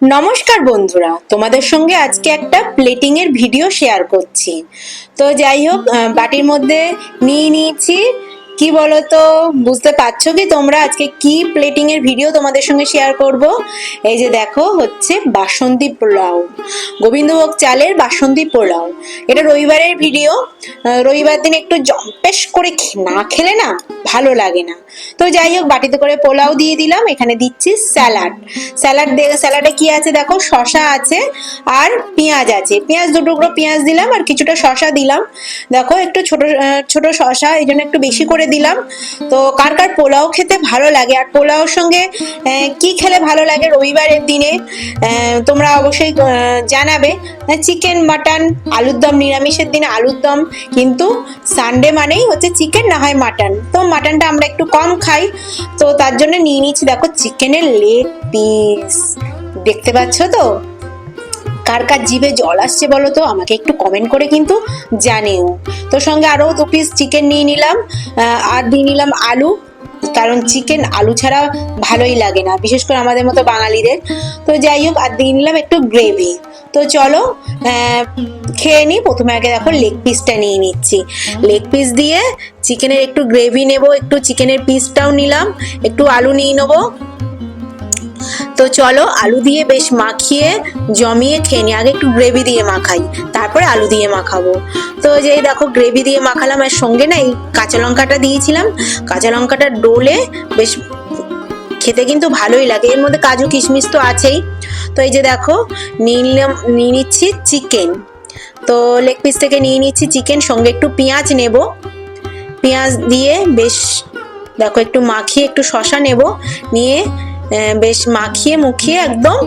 নমস্কার বন্ধুরা, তোমাদের সঙ্গে আজকে একটা প্লেটিং এর ভিডিও শেয়ার করছি। তো যাই হোক বাটির মধ্যে নিয়ে নিয়েছি। কি বলো তো বুঝতে পারছ কি? তোমরা আজকে কি প্লেটিং এর ভিডিও তোমাদের সঙ্গে শেয়ার করব? এই যে দেখো, হচ্ছে বাসন্তী পোলাও। গোবিন্দভোগ চালের বাসন্তী পোলাও। এটা রবিবারের ভিডিও রবিবার দিন একটু জম্পেশ করে না খেলে না ভালো লাগে না। তো যাই হোক, বাটিতে করে পোলাও দিয়ে দিলাম। এখানে দিচ্ছি স্যালাড। স্যালাড স্যালাডে কি আছে দেখো? শশা আছে আর পেঁয়াজ আছে। পেঁয়াজ দু টুকরো পেঁয়াজ দিলাম আর কিছুটা শশা দিলাম। দেখো, একটু ছোট ছোট শশা এই জন্য একটু বেশি করে দিলাম। তো কার কার পোলাও খেতে ভালো লাগে? আর পোলাওর সঙ্গে কি খেলে ভালো লাগে রবিবারের দিনে? তোমরা অবশ্যই জানাবে। চিকেন মাটন আলুর দম, নিরামিষের দিনে আলুর দম। কিন্তু সানডে মানেই হচ্ছে চিকেন না হয় মাটন তো মাটনটা আমরা একটু কম খাই। তো তার জন্য নিয়ে নিচ্ছি, দেখো চিকেনের লেগ পিস দেখতে পাচ্ছ তো? কার কার জিভে জল আসছে বলো তো? আমাকে একটু কমেন্ট করে কিন্তু জানিও। তো সঙ্গে আরও দু পিস চিকেন নিয়ে নিলাম আর দিয়ে নিলাম আলু। কারণ চিকেন আলু ছাড়া ভালোই লাগে না, বিশেষ করে আমাদের মতো বাঙালিদের। তো যাই হোক, আর দিয়ে নিলাম একটু গ্রেভি তো চলো খেয়ে নিই প্রথমে আগে দেখো লেগ পিসটা নিয়ে নিচ্ছি। লেগ পিস দিয়ে চিকেনের একটু গ্রেভি নেব, একটু চিকেনের পিসটাও নিলাম, একটু আলু নিয়ে নেব। তো চলো আলু দিয়ে বেশ মাখিয়ে, জমিয়ে খেয়ে নিই। আগে একটু গ্রেভি দিয়ে মাখাই, তারপরে আলু দিয়ে মাখাবো। তো যে দেখো গ্রেভি দিয়ে মাখালাম আর সঙ্গে না এই কাঁচা লঙ্কাটা দিয়েছিলাম। কাঁচা লঙ্কাটা ডোলে বেশ খেতে কিন্তু ভালোই লাগে। এর মধ্যে কাজু কিশমিশ তো আছেই। তো এই যে দেখো, নিলাম, নিয়ে নিচ্ছি চিকেন তো লেগ পিস থেকে নিয়ে নিচ্ছি চিকেন সঙ্গে একটু পেঁয়াজ নেব। পেঁয়াজ দিয়ে বেশ দেখো একটু মাখিয়ে একটু শশা নেব। নিয়ে বেশ মাখিয়ে মুখিয়ে একদম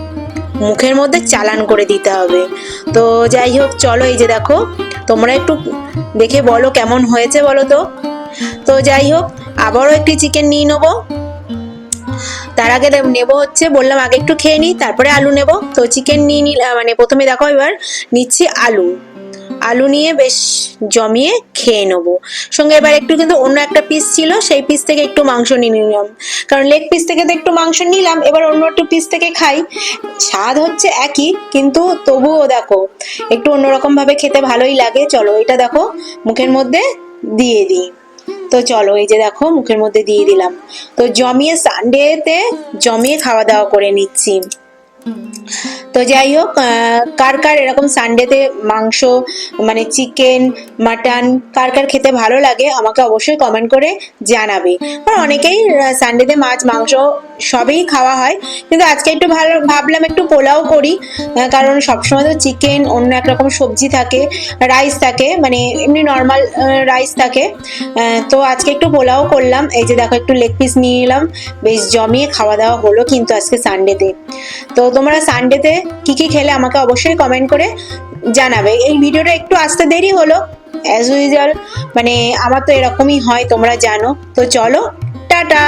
মুখের মধ্যে চালান করে দিতে হবে। তো যাই হোক, চলো এই যে দেখো, তোমরা একটু দেখে বলো কেমন হয়েছে বলো তো? তো যাই হোক, আবারও একটি চিকেন নিয়ে নেব। তার আগে নেব হচ্ছে, বললাম আগে একটু খেয়ে নিই, তারপরে আলু নেব। তো চিকেন নিয়ে নিলাম মানে প্রথমে দেখো এবার নিচ্ছি আলু। আলু নিয়ে বেশ জমিয়ে খেয়ে নেব। সঙ্গে এবার একটু কিন্তু অন্য একটা পিস ছিল, সেই পিস থেকে একটু মাংস নিয়ে নিলাম। কারণ লেগ পিস থেকে তো একটু মাংস নিলাম, এবার অন্য একটু পিস থেকে খাই। স্বাদ হচ্ছে একই, কিন্তু তবুও দেখো, একটু অন্যরকম ভাবে খেতে ভালোই লাগে। চলো এটা দেখো, মুখের মধ্যে দিয়ে দিই। তো চলো, এই যে দেখো, মুখের মধ্যে দিয়ে দিলাম। তো জমিয়ে সানডেতে জমিয়ে খাওয়া দাওয়া করে নিচ্ছি। তো যাই হোক কার কার এরকম সানডেতে মাংস মানে চিকেন মাটন কার কার খেতে ভালো লাগে আমাকে অবশ্যই কমেন্ট করে জানাবে। আর অনেকেই সানডেতে মাছ, মাংস সবই খাওয়া হয়। কিন্তু আজকে একটু ভালো, ভাবলাম একটু পোলাও করি কারণ সবসময় তো চিকেন অন্য এক রকম সবজি থাকে রাইস থাকে মানে এমনি নর্মাল রাইস থাকে। তো আজকে একটু পোলাও করলাম, এই যে দেখো একটু লেগ পিস নিয়ে নিলাম বেশ জমিয়ে খাওয়া দাওয়া হলো কিন্তু আজকে সানডেতে তো তোমরা সানডেতে কি কি খেলে আমাকে অবশ্যই কমেন্ট করে জানাবে। এই ভিডিওটা একটু আসতে দেরি হলো অ্যাজ ইউজুয়াল মানে আমার তো এরকমই হয়, তোমরা জানো। তো চলো, টাটা!